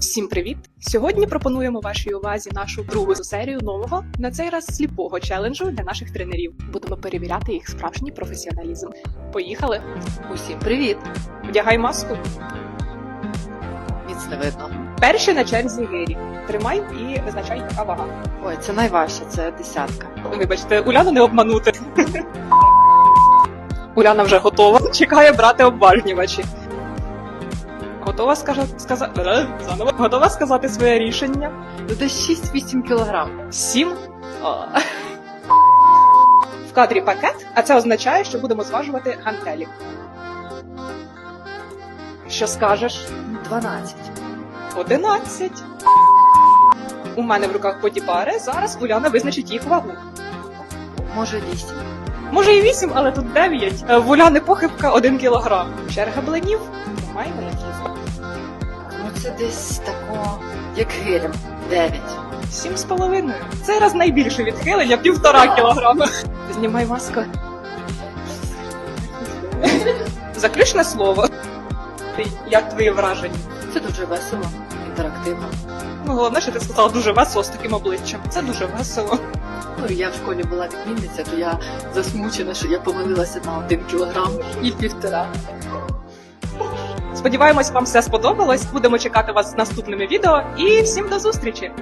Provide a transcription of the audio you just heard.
Всім привіт! Сьогодні пропонуємо вашій увазі нашу другу серію нового, на цей раз сліпого челенджу для наших тренерів. Будемо перевіряти їх справжній професіоналізм. Поїхали! Усім привіт! Вдягай маску. Міцно видно. Перші на черзі гирі. Тримай і визначай, яка вага. Ой, це найважче, це десятка. Вибачте, Уляну не обманути. Уляна вже готова. Чекає брати обважнювачі. Готова скажа... сказа... Е. Готова сказати своє рішення? Ну, десь 6-8 кілограм. Сім. В кадрі пакет, а це означає, що будемо зважувати гантелі. Що скажеш? 12. Одинадцять. У мене в руках бодіпари. Зараз Уляна визначить їх вагу. Може 8. Може і вісім, але тут дев'ять. Е, В Уляни похибка один кілограм. Черга блинів. Тримай великий. Ну це десь тако, як гелем. 9. Сім з половиною. Цей раз найбільше відхилення півтора кілограма. Знімай маску. Заключне слово. Як твої враження? Це дуже весело, інтерактивно. Ну, головне, що ти сказала дуже весело з таким обличчям. Це дуже весело. Ну, я в школі була відмінниця, то я засмучена, що я помилилася на один кілограм і півтора. Сподіваємось, вам все сподобалось. Будемо чекати вас з наступними відео і всім до зустрічі!